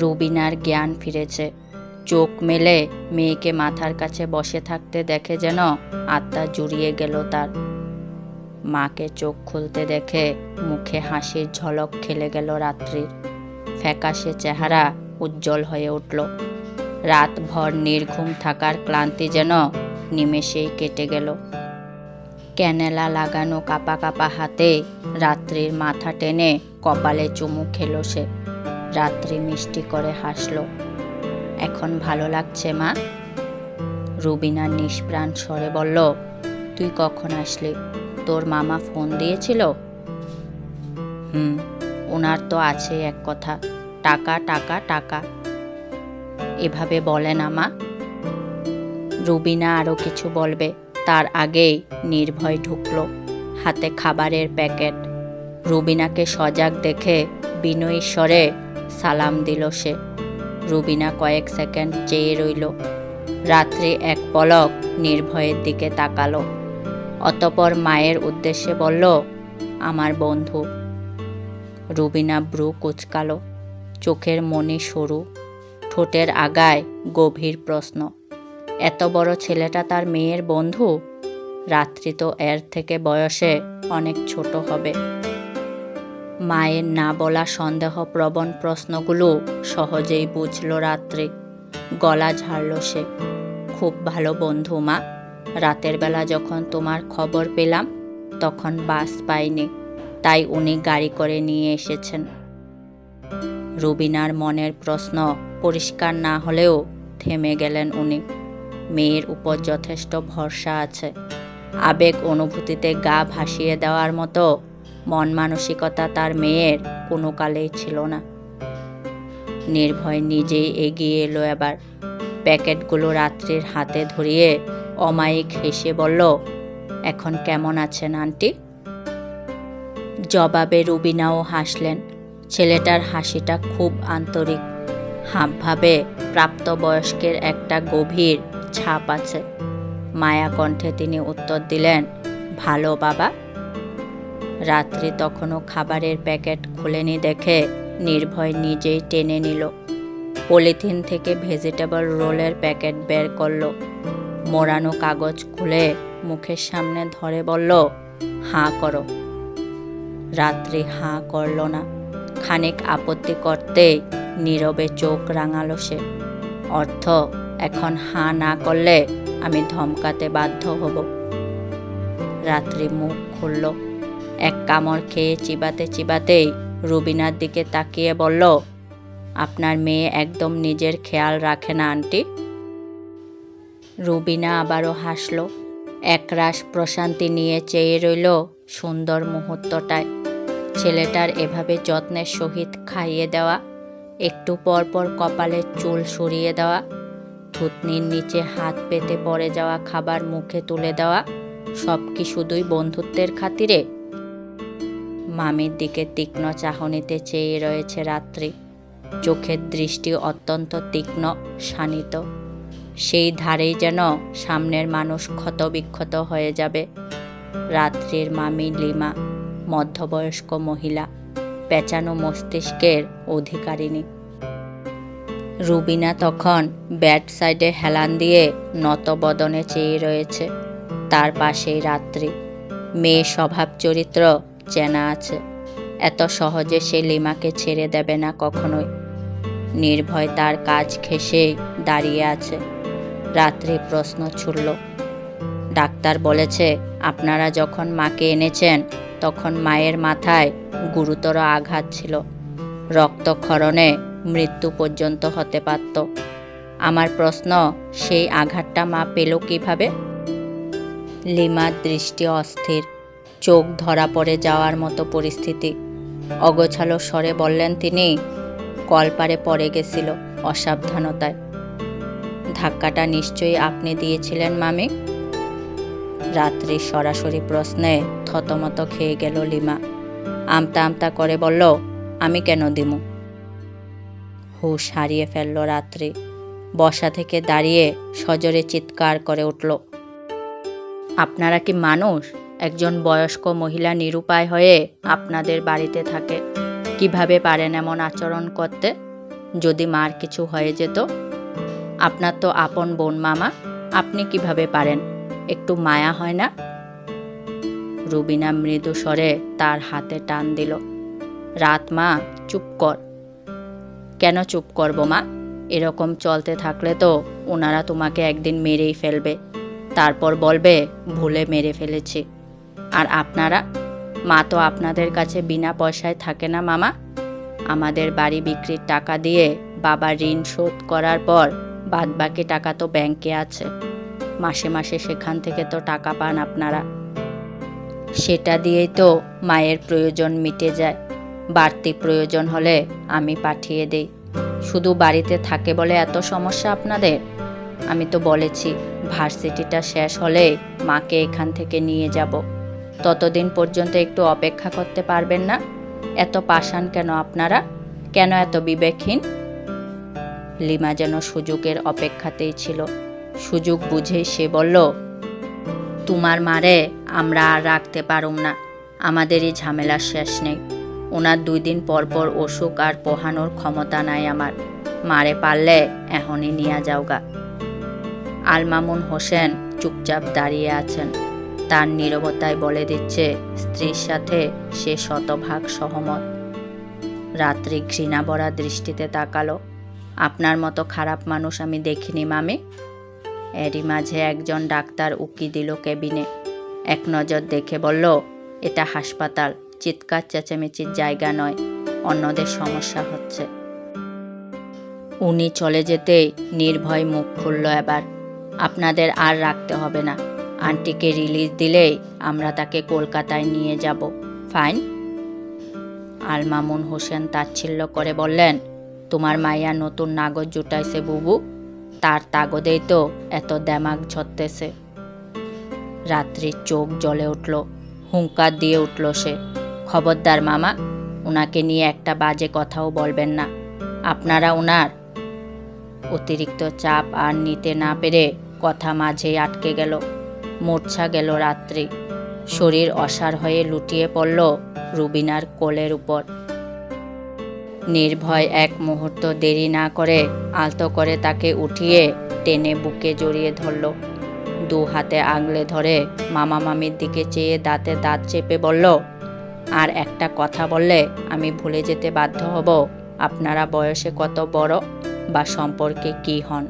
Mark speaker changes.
Speaker 1: রুবিনার জ্ঞান ফিরেছে। চোখ মেলে মেয়েকে মাথার কাছে বসে থাকতে দেখে যেন আত্মা জুড়িয়ে গেল তার। মাকে চোখ খুলতে দেখে মুখে হাসির ঝলক খেলে গেল রাত্রির। ফ্যাকাশে চেহারা উজ্জ্বল হয়ে উঠল। রাত ভর নির্ঘুম থাকার ক্লান্তি যেন নিমেষেই কেটে গেল। ক্যানেলা লাগানো কাপা কাপা হাতে রাত্রির মাথা টেনে কপালে চুমু খেলো সে। রাত্রি মিষ্টি করে হাসলো। এখন ভালো লাগছে, মা? রুবিনা নিষ্প্রাণ স্বরে বলল, তুই কখন আসলি? তোর মামা ফোন দিয়েছিল? হুম ওনার তো আছে এক কথা, টাকা টাকা টাকা। এভাবে বলে না, মা। রুবিনা আরও কিছু বলবে, তার আগেই নির্ভয় ঢুকলো হাতে খাবারের প্যাকেট। রুবিনাকে সজাগ দেখে বিনয়ী স্বরে সালাম দিল সে। রুবিনা কয়েক সেকেন্ড চেয়ে রইল। রাত্রি এক পলক নির্ভয়ের দিকে তাকালো। অতপর মায়ের উদ্দেশ্যে বলল, আমার বন্ধু। রুবিনা ব্রু কুচকালো। চোখের মনি সরু। ঠোঁটের আগায় গভীর প্রশ্ন, এত বড় ছেলেটা তার মেয়ের বন্ধু? রাত্রি তো এর থেকে বয়সে অনেক ছোট হবে। মায়ের না বলা সন্দেহপ্রবণ প্রশ্নগুলো সহজেই বুঝল রাত্রে। গলা ঝাড়ল সে। খুব ভালো বন্ধু মা। রাতের বেলা যখন তোমার খবর পেলাম, তখন বাস পাইনি। তাই উনি গাড়ি করে নিয়ে এসেছেন। রুবিনার মনের প্রশ্ন পরিষ্কার না হলেও থেমে গেলেন উনি। মেয়ের উপর যথেষ্ট ভরসা আছে। আবেগ অনুভূতিতে গা ভাসিয়ে দেওয়ার মতো মন মানসিকতা তার মেয়ের কোনো কালেই ছিল না। নির্ভয় নিজেই এগিয়ে এলো এবার। প্যাকেটগুলো রাত্রির হাতে ধরিয়ে অমায়িক হেসে বলল, এখন কেমন আছেন, আন্টি? জবাবে রুবিনাও হাসলেন। ছেলেটার হাসিটা খুব আন্তরিক। হাবভাবে প্রাপ্তবয়স্কের একটা গভীর ছাপ আছে। মায়া কণ্ঠে তিনি উত্তর দিলেন, ভালো, বাবা। রাত্রি তখনও খাবারের প্যাকেট খুলেনি দেখে নির্ভয় নিজেই টেনে নিল। পলিথিন থেকে ভেজিটেবল রোলের প্যাকেট বের করল। মোড়ানো কাগজ খুলে মুখের সামনে ধরে বলল, হাঁ করো। রাত্রি হাঁ করল না। খানিক আপত্তি করতেই নীরবে চোখ রাঙালো সে। অর্থ, এখন হাঁ না করলে আমি ধমকাতে বাধ্য হব। রাত্রি মুখ খুলল। এক কামড় খেয়ে চিবাতে চিবাতেই রুবিনার দিকে তাকিয়ে বলল, আপনার মেয়ে একদম নিজের খেয়াল রাখে না, আন্টি। রুবিনা আবারও হাসল একরাশ প্রশান্তি নিয়ে চেয়ে রইল সুন্দর মুহূর্তটায়। ছেলেটার এভাবে যত্নের সহিত খাইয়ে দেওয়া, একটু পর পর কপালে চুল সরিয়ে দেওয়া, থুতনির নিচে হাত পেতে পড়ে যাওয়া খাবার মুখে তুলে দেওয়া সব কি শুধুই বন্ধুত্বের খাতিরে মামির দিকে তীক্ষ্ণ চাহনিতে চেয়ে রয়েছে রাত্রি। চোখের দৃষ্টি অত্যন্ত তীক্ষ্ণ, শানিত। সেই ধারেই যেন সামনের মানুষ ক্ষতবিক্ষত হয়ে যাবে। রাত্রির মামি লিমা, মধ্যবয়স্ক মহিলা, পেঁচানো মস্তিষ্কের অধিকারিণী। রুবিনা তখন ব্যাট সাইডে হেলান দিয়ে নতবদনে চেয়ে রয়েছে। তার পাশেই রাত্রি। মেয়ে স্বভাব চরিত্র চেনা আছে। এত সহজে সে লিমাকে ছেড়ে দেবে না কখনোই। নির্ভয় তার কাজ ঘেঁষেই দাঁড়িয়ে আছে। রাত্রি প্রশ্ন ছুড়ল। ডাক্তার বলেছে, আপনারা যখন মাকে এনেছেন, তখন মায়ের মাথায় গুরুতর আঘাত ছিল। রক্তক্ষরণে মৃত্যু পর্যন্ত হতে পারত। আমার প্রশ্ন, সেই আঘাতটা মা পেল কীভাবে? লিমার দৃষ্টি অস্থির। চোখ ধরা পড়ে যাওয়ার মতো পরিস্থিতি। অগোছালো স্বরে বললেন তিনি, কলপারে পড়ে গেছিল অসাবধানতায়। ধাক্কাটা নিশ্চয়ই আপনি দিয়েছিলেন, মামি? রাত্রি সরাসরি প্রশ্নে থতমত খেয়ে গেল লিমা। আমতা আমতা করে বলল, আমি কেন দিমু? হুশ হারিয়ে ফেলল রাত্রি। বসা থেকে দাঁড়িয়ে সজোরে চিৎকার করে উঠল, আপনারা কি মানুষ? একজন বয়স্ক মহিলা নিরুপায় হয়ে আপনাদের বাড়িতে থাকে। কীভাবে পারেন এমন আচরণ করতে? যদি মার কিছু হয়ে যেত? আপনার তো আপন বোন মামা, আপনি কীভাবে পারেন? একটু মায়া হয় না? রুবিনা মৃদু স্বরে তার হাতে টান দিল। রাত মা, চুপ কর। কেন চুপ করব মা? এরকম চলতে থাকলে তো ওনারা তোমাকে একদিন মেরেই ফেলবে। তারপর বলবে, ভুলে মেরে ফেলেছি। আর আপনারা, মা তো আপনাদের কাছে বিনা পয়সায় থাকে না মামা। আমাদের বাড়ি বিক্রির টাকা দিয়ে বাবা ঋণ শোধ করার পর বাদবাকি টাকা তো ব্যাংকে আছে। মাসে মাসে সেখান থেকে তো টাকা পান আপনারা। সেটা দিয়েই তো মায়ের প্রয়োজন মিটে যায়। বাড়তি প্রয়োজন হলে আমি পাঠিয়ে দেই। শুধু বাড়িতে থাকে বলে এত সমস্যা আপনাদের? আমি তো বলেছি, ভার্সিটিটা শেষ হলে মাকে এখান থেকে নিয়ে যাব। ততদিন পর্যন্ত একটু অপেক্ষা করতে পারবেন না। এত পাষাণ কেন আপনারা? কেন এত বিবেকহীন? লিমা যেন সুযোগের অপেক্ষাতেই ছিল। সুযোগ বুঝেই সে বলল, তোমার মারে আমরা আর রাখতে পারুম না। আমাদেরই ঝামেলার শেষ নেই। ওনার দুই দিন পর পর অসুখ আর পোহানোর ক্ষমতা নাই আমার। মারে পারলে এখনই নিয়ে যাওগা। আলমামুন হোসেন চুপচাপ দাঁড়িয়ে আছেন। তার নীরবতায় বলে দিচ্ছে, স্ত্রীর সাথে সে শতভাগ সহমত রাত্রি ঘৃণা ভরা দৃষ্টিতে তাকালো। আপনার মতো খারাপ মানুষ আমি দেখিনি, মামি এরই মাঝে একজন ডাক্তার উকি দিল কেবিনে। এক নজর দেখে বলল, এটা হাসপাতাল, চিৎকার চেঁচামেচির জায়গা নয়, অন্যদের সমস্যা হচ্ছে। উনি চলে যেতেই নির্ভয় মুখ খুলল এবার। আপনাদের আর রাখতে হবে না। আন্টিকে রিলিজ দিলেই আমরা তাকে কলকাতায় নিয়ে যাব। ফাইন আলমামুন হোসেন তাচ্ছিল্য করে বললেন, তোমার মাইয়া নতুন নাগজ জুটাইছে, বুবু। তার তাগদেই তো এত দেমাগ ঝরতেছে। রাত্রির চোখ জ্বলে উঠল, হুঙ্কার দিয়ে উঠল সে। খবরদার মামা ওনাকে নিয়ে একটা বাজে কথাও বলবেন না। আপনারা ওনার অতিরিক্ত চাপ আর নিতে না পেরে কথা মাঝেই আটকে গেল। মূর্ছা গেল রাত্রি। শরীর অসার হয়ে লুটিয়ে পড়ল রুবিনার কোলের উপর। নির্ভয় এক মুহূর্ত দেরি না করে আলতো করে তাকে উঠিয়ে টেনে বুকে জড়িয়ে ধরল। দু হাতে আগলে ধরে মামা মামির দিকে চেয়ে দাঁতে দাঁত চেপে বলল, আর একটা কথা বললে আমি ভুলে যেতে বাধ্য হব। আপনারা বয়সে কত বড় বা সম্পর্কে কী হন?